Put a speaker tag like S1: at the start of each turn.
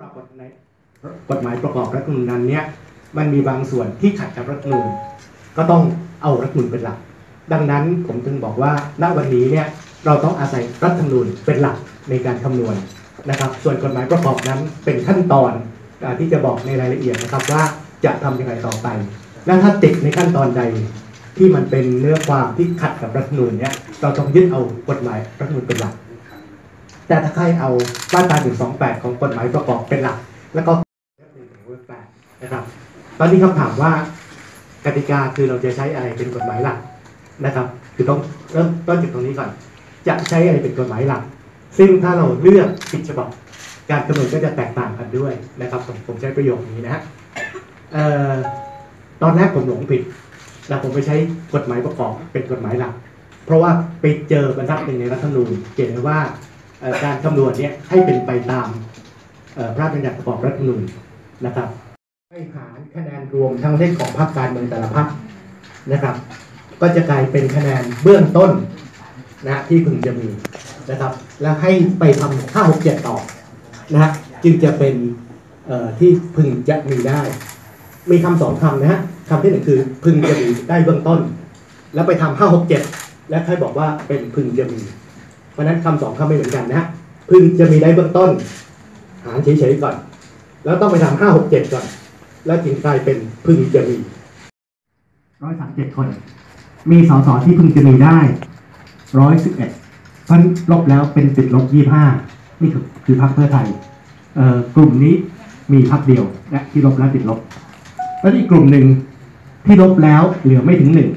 S1: ปรากฏในกฎหมายประกอบรัฐธรรมนูญนั้นเนี่ยมันมีบางส่วนที่ขัดกับรัฐธรรมนูญก็ต้องเอารัฐธรรมนูญเป็นหลัก ดังนั้นผมจึงบอกว่าณวันนี้เนี่ยเราต้องอาศัยรัฐธรรมนูญเป็นหลักในการคำนวณนะครับ ส่วนกฎหมายประกอบนั้นเป็นขั้นตอนที่จะบอกในรายละเอียดนะครับว่าจะทำยังไงต่อไป และถ้าติดในขั้นตอนใดที่มันเป็นเนื้อความที่ขัดกับรัฐธรรมนูญเนี่ยเราต้องยึดเอากฎหมายรัฐธรรมนูญเป็นหลัก แต่ถ้าใครเอามาตรา128ของกฎหมายประกอบเป็นหลัก แล้วก็นะครับ ตอนนี้คำถามว่ากติกาคือเราจะใช้อะไรเป็นกฎหมายหลักนะครับ คือต้องเริ่มต้นจากตรงนี้ก่อน จะใช้อะไรเป็นกฎหมายหลัก ซึ่งถ้าเราเลือกผิดฉบับการกำหนดก็จะแตกต่างกันด้วยนะครับ ผมผมใช้ประโยคนี้นะฮะตอนแรกผมหลงผิดแล้วผมไปใช้กฎหมายประกอบเป็นกฎหมายหลัก เพราะว่าไปเจอบรรทัดหนึ่งในรัฐธรรมนูญเขียนไว้ว่า การคำนวณเนี่ยให้เป็นไปตามพระราชบัญญัติประกอบรัฐธรรมนูญนะครับ ให้หารคะแนนรวมทั้งเลขของพรรคการเมืองแต่ละพรรคนะครับ ก็จะกลายเป็นคะแนนเบื้องต้นนะที่พึงจะมีนะครับ แล้วให้ไปทำห้าหกเจ็ดต่อนะฮะจึงจะเป็นที่พึงจะมีได้ มีคำสองคำนะฮะคำที่หนึ่งคือพึงจะมีได้เบื้องต้น แล้วไปทำห้าหกเจ็ดและค่อยบอกว่าเป็นพึงจะมี เพราะนั้นคำสองคำไม่เหมือนกันนะพึงจะมีได้เบื้องต้น หารเฉยๆก่อน แล้วต้องไปทำห้าหกเจ็ดก่อน แล้วจึงกลายเป็นพึงจะมีร้อยสามเจ็ดคน มีสสที่พึงจะมีได้ร้อยสิบเอ็ดพันลบแล้วเป็นติดลบยี่ห้านี่คือคือพรรคเพื่อไทยเอ่อกลุ่มนี้มีพรรคเดียวและที่ลบแล้วติดลบ แล้วอีกกลุ่มหนึ่งที่ลบแล้วเหลือไม่ถึงหนึ่ง